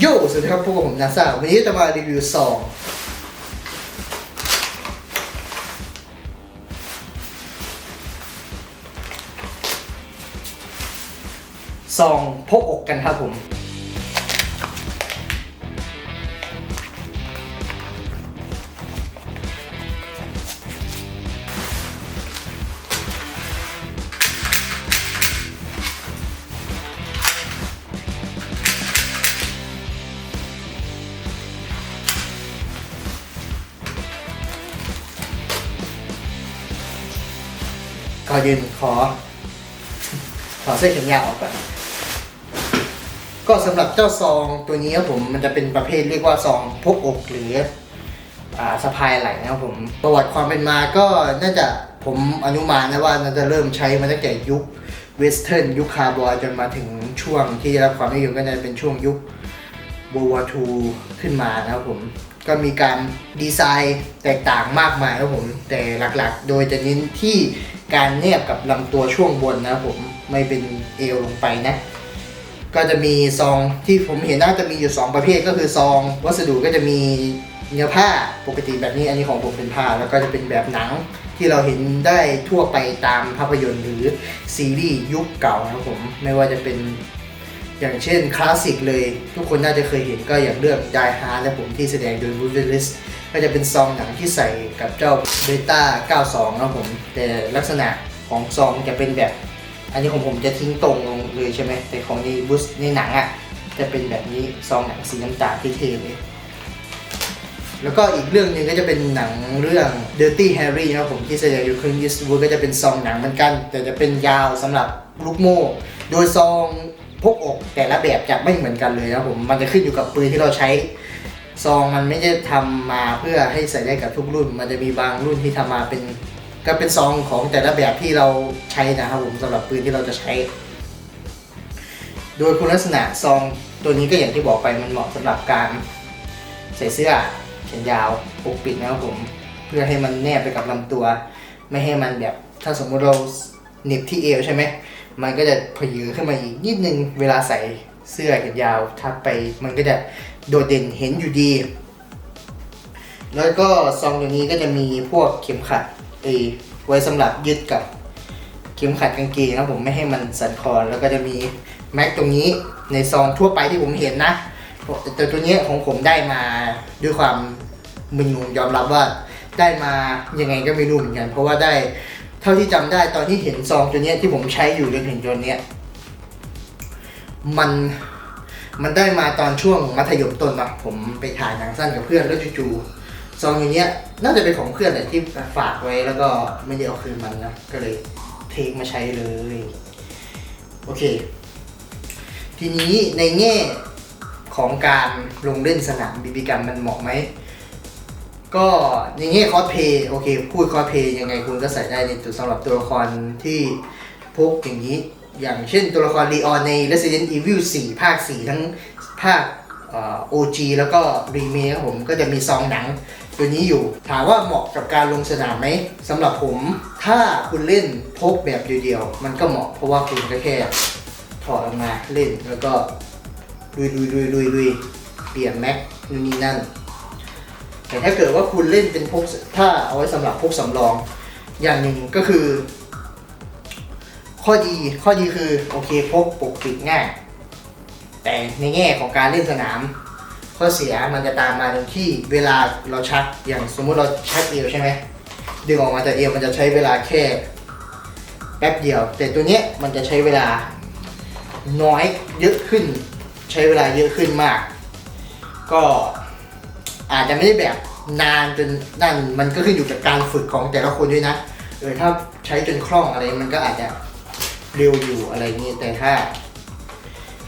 โย่สวัสดีครับพวกผมนาซาวันนี้จะมารีวิวซองซองพกอกกันครับผม อนอื่นขอ ขอเสื้อแขนยาวออกก่อนก็สำหรับเจ้าซองตัวนี้ครับผมมันจะเป็นประเภทเรียกว่าซองพกอกหรืออ่าสะพายไหล่นะครับผม ประวัติความเป็นมาก็น่าจะผมอนุมานนะว่าน่าจะเริ่มใช้มาตั้งแต่ยุคเวสเทิร์นยุคคาร์บอยจนมาถึงช่วงที่ได้รับความนิยมก็จะเป็นช่วงยุค World War II ขึ้นมานะครับผม ก็มีการดีไซน์แตกต่างมากมายครับผม แต่หลักๆ โดยจะเน้นที่การเนียบกับลำตัวช่วงบนนะครับผมไม่เป็นเอวลงไปนะ ก็จะมีซองที่ผมเห็นน่าจะมีอยู่ 2 ประเภทก็คือซอง วัสดุก็จะมีเนื้อผ้าปกติแบบนี้อันนี้ของผมเป็นผ้า แล้วก็จะเป็นแบบหนังที่เราเห็นได้ทั่วไปตามภาพยนตร์หรือซีรีส์ยุคเก่านะครับผมไม่ว่าจะเป็น อย่างเช่นคลาสสิกเลย ทุกคนน่าจะเคยเห็นก็อย่างเรื่อง Die Hard และผมที่แสดงโดย Bruce Willis ก็จะเป็นซองหนังที่ใส่กับเจ้าเบต้า92นะผม แต่ลักษณะของซองจะเป็นแบบ อันนี้ของผมจะทิ้งตรงลงเลยใช่ไหมแต่ของในบูสในหนังอะ่ะจะเป็นแบบนี้ซองหนังสีน้ำตาลที่เท่เลยแล้วก็อีกเรื่องหนึ่งก็จะเป็นหนังเรื่อง Dirty Harry นะครับผมที่แสดงโดยคลินต์ e ส t ูดก็จะเป็นซองหนังเหมือนกัน แต่จะเป็นยาวสำหรับลูกโม่โดยซอง พกอกแต่ละแบบจะไม่เหมือนกันเลยนะครับผมมันจะขึ้นอยู่กับปืนที่เราใช้ซองมันไม่ได้ทำมาเพื่อให้ใส่ได้กับทุกรุ่น มันจะมีบางรุ่นที่ทำมาเป็น ก็เป็นซองของแต่ละแบบที่เราใช้นะครับผมสำหรับปืนที่เราจะใช้ โดยคุณลักษณะซองตัวนี้ก็อย่างที่บอกไปมันเหมาะสำหรับการใส่เสื้อแขนยาวปกปิดนะครับผม เพื่อให้มันแนบไปกับลำตัว ไม่ให้มันแบบถ้าสมมุติเราหน็บที่เอวใช่ไหม มันก็จะพยือขึ้นมาอีกนิดนึงเวลาใส่เสื้อแขนยาวทับไป มันก็จะโดดเด่นเห็นอยู่ดี แล้วก็ซองตัวนี้ก็จะมีพวกเข็มขัดเอไว้สำหรับยึดกับเข็มขัดกางเกงนะผมไม่ให้มันสั่นคลอนแล้วก็จะมีแม็กตรงนี้ในซองทั่วไปที่ผมเห็นนะแต่ตัวนี้ของผมได้มาด้วยความมึนงงยอมรับว่าได้มายังไงก็ไม่รู้เหมือนกัน เพราะว่าได้ ท่าที่จำได้ตอนที่เห็นซองตัวนี้ที่ผมใช้อยู่จนถึงตัวนี้มันมันได้มาตอนช่วงมัธยมต้นนะผมไปถ่ายหนังสั้นกับเพื่อนแล้วจู่ๆซองอย่างเงี้ยน่าจะเป็นของเพื่อนแหละที่ฝากไว้แล้วก็ไม่ได้เอาคืนมันนะก็เลยเทคมาใช้เลยโอเค ทีนี้ในแง่ของการลงเล่นสนามบีบีกันมันเหมาะไหม ก็ในแง่คอสเพย์โอเค พูดคอสเพย์ยังไงคุณก็ใส่ได้ในตัวสำหรับตัวละครที่พกอย่างนี้ อย่างเช่นตัวละครลีออนใน Resident Evil 4 ภาค 4 ทั้งภาคเอ่อ OG แล้วก็รีเมคครับผมก็จะมีซองหนังตัวนี้อยู่ ถามว่าเหมาะกับการลงสนามไหมสำหรับผมถ้าคุณเล่นพกแบบเดียวๆ มันก็เหมาะเพราะว่าคุณก็แค่ถอดออกมาเล่นแล้วก็ลุยลุยลุยลุยลุยเปลี่ยนแม็กนู่นนี่นั่น แต่ถ้าเกิดว่าคุณเล่นเป็นพวกถ้าเอาไว้สำหรับพวกสำรองอย่างหนึ่งก็คือ ข้อดีข้อดีคือโอเคพกปกปิดง่าย แต่ในแง่ของการเล่นสนาม ข้อเสียมันจะตามมาตรงที่เวลาเราชักอย่างสมมุติเราชักเอวใช่ไหมดึงออกมาจากเอวมันจะใช้เวลาแค่แป๊บเดียว แต่ตัวเนี้ยมันจะใช้เวลาน้อยเยอะขึ้น ใช้เวลาเยอะขึ้นมาก ก็ อาจจะไม่ได้แบบนานจนนั่นมันก็ขึ้นอยู่กับการฝึกของแต่ละคนด้วยนะเออถ้าใช้จนคล่องอะไรมันก็อาจจะเร็วอยู่อะไรนี้แต่ถ้า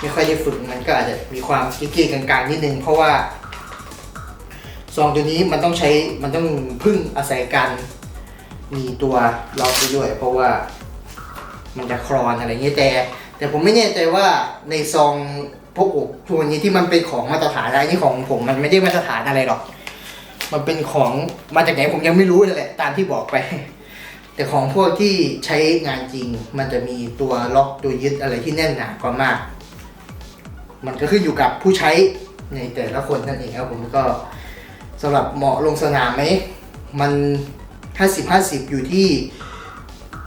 ไม่ค่อยได้ฝึกมันก็อาจจะมีความกิ๊กๆกลางๆนิดนึงเพราะว่าซองตัวนี้มันต้องใช้มันต้องพึ่งอาศัยการมีตัวล็อกไปด้วย เพราะว่ามันจะคลอนอะไรเงี้ยแต่ แต่ผมไม่แน่ใจว่าในซองพวกอกตัวนี้ที่มันเป็นของมาตรฐานอะไรนี่ของผมมันไม่ได้มาตรฐานอะไรหรอก มันเป็นของมาจากไหนผมยังไม่รู้เลยแหละตามที่บอกไป แต่ของพวกที่ใช้งานจริง มันจะมีตัวล็อกตัวยึดอะไรที่แน่นหนากว่ามาก มันก็ขึ้นอยู่กับผู้ใช้ในแต่ละคนนั่นเองครับผมก็สำหรับเหมาะลงสนามไหมมัน 50 50 อยู่ที่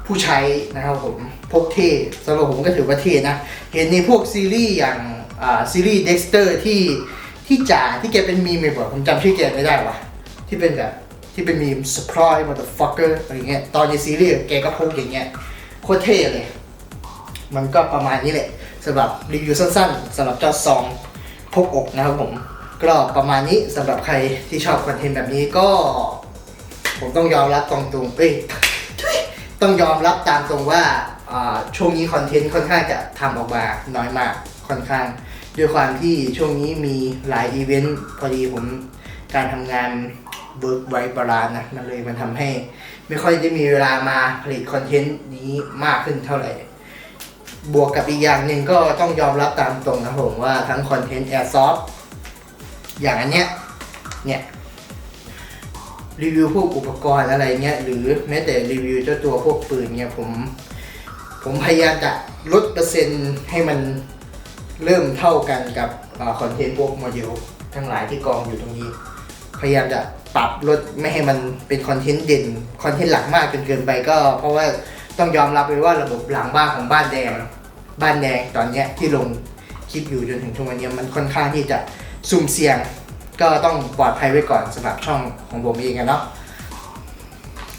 ผู้ใช้นะครับผมพวกเท่สำหรับผมก็ถือว่าเท่นะ เห็นในพวกซีรีส์อย่าง ซีรีส์ Dexter ที่ที่จ่าที่แกเป็นมีมเลยบอกผมจำชื่อแกไม่ได้วะที่เป็นแบบที่เป็นมีม surprise motherfucker อะไรเงี้ยตอนในซีรีส์แกก็พกอย่างเงี้ยโคตรเท่เลย มันก็ประมาณนี้แหละสำหรับรีวิวสั้นๆสำหรับเจ้าซองพกอกนะครับผมก็ประมาณนี้สำหรับใครที่ชอบคอนเทนต์แบบนี้ก็ ผมต้องยอมรับตรงๆเอ้ยต้องยอมรับตามตรงว่าช่วงนี้คอนเทนต์ค่อนข้างจะทำออกมาน้อยมาก ค่อนข้างด้วยความที่ช่วงนี้มีหลายอีเวนต์พอดีผมการทำงานเบิร์กไว้บาลานนะมันเลยมันทำให้ ไม่ค่อยได้มีเวลามาผลิตคอนเทนต์นี้มากขึ้นเท่าไหร่ บวกกับอีกอย่างหนึ่งก็ต้องยอมรับตามตรงนะผมว่าทั้งคอนเทนต์ Airsoft อย่างอันเนี้ยเนี่ยรีวิวพวกอุปกรณ์อะไรเงี้ยหรือแม้แต่รีวิวเจ้าตัวพวกปืนเนี่ยผม ผมพยายามจะลดเปอร์เซ็นต์ให้มัน เริ่มเท่ากันกับคอนเทนต์พวกโมเดลทั้งหลายที่กองอยู่ตรงนี้ พยายามจะปรับลดไม่ให้มันเป็นคอนเทนต์เด่นคอนเทนต์หลักมากจนเกินไปก็ เพราะว่าต้องยอมรับเลยว่าระบบหลังบ้านของบ้านแดง บ้านแดงตอนนี้ที่ลงคลิปอยู่จนถึงช่วงวันนี้มันค่อนข้างที่จะสุ่มเสี่ยง ก็ต้องปลอดภัยไว้ก่อนสำหรับช่องของผมเองอะเนาะ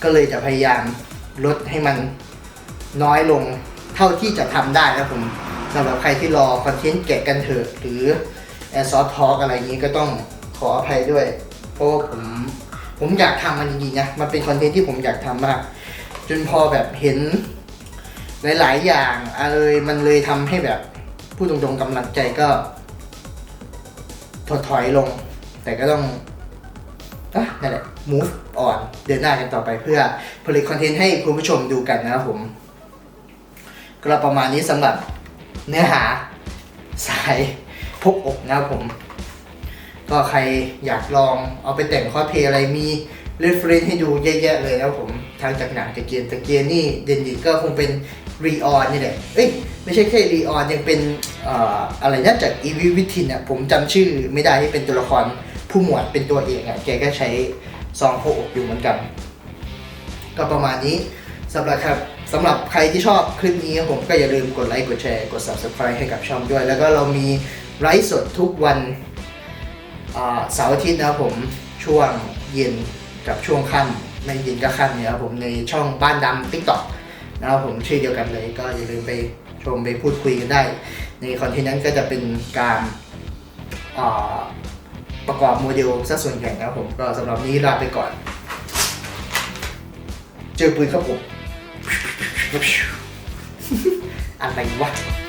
ก็เลยจะพยายามลดให้มันน้อยลงเท่าที่จะทำได้นะผม สำหรับใครที่รอคอนเทนต์แกะกันเถอะหรือ a i r s o f t Talk อะไรอย่างนี้ก็ต้องขออภัยด้วย เพราะว่าผมผมอยากทำมันจริงๆนะมันเป็นคอนเทนต์ที่ผมอยากทำมาก จนพอแบบเห็นหลายๆอย่างอะไรมันเลยทำให้แบบพูดตรงๆกำลังใจก็ถดถอยลง แต่ก็ต้องอะนั่นแหละ move on เดินหน้ากันต่อไปเพื่อผลิตคอนเทนต์ให้คุณผู้ชมดูกันนะครับผม ก็ประมาณนี้สำหรับ เนื้อหาสายพกอกนะครับผม ก็ใครอยากลองเอาไปแต่งคอสเพลย์อะไรมีเรฟเฟรนให้ดูเยอะแยะเลยนะครับผมทางจากหนังจากเกมจากเกมนี่เด่นดีก็คงเป็นรีออนนี่แหละ เอ้ยไม่ใช่แค่รีออนยังเป็นออะไรนะจากอีวิวิทินอะผมจำชื่อไม่ได้ที่เป็นตัวละครผู้หมวดเป็นตัวเอกอะแกก็ใช้ซองพกอกอยู่เหมือนกัน ก็ประมาณนี้ สำหรับครับสำหรับใครที่ชอบคลิปนี้ครับผมก็อย่าลืมกดไลค์กดแชร์กด subscribe ให้กับช่องด้วย แล้วก็เรามีไลฟ์สดทุกวันเสาร์อาทิตย์นะครับผมช่วงเย็นกับช่วงค่ำไม่เย็นก็ค่ำเนี่ยครับผมในช่องบ้านดำ TikTok นะครับผมชื่อเดียวกันเลยก็อย่าลืมไปชมไปพูดคุยกันได้ ในคอนเทนต์นั้นก็จะเป็นการาประกอบโมเดลซะส่วนใหญ่นะครับผมก็สำหรับนี้ลาไปก่อน เจอปืนครับผม อะไรวะ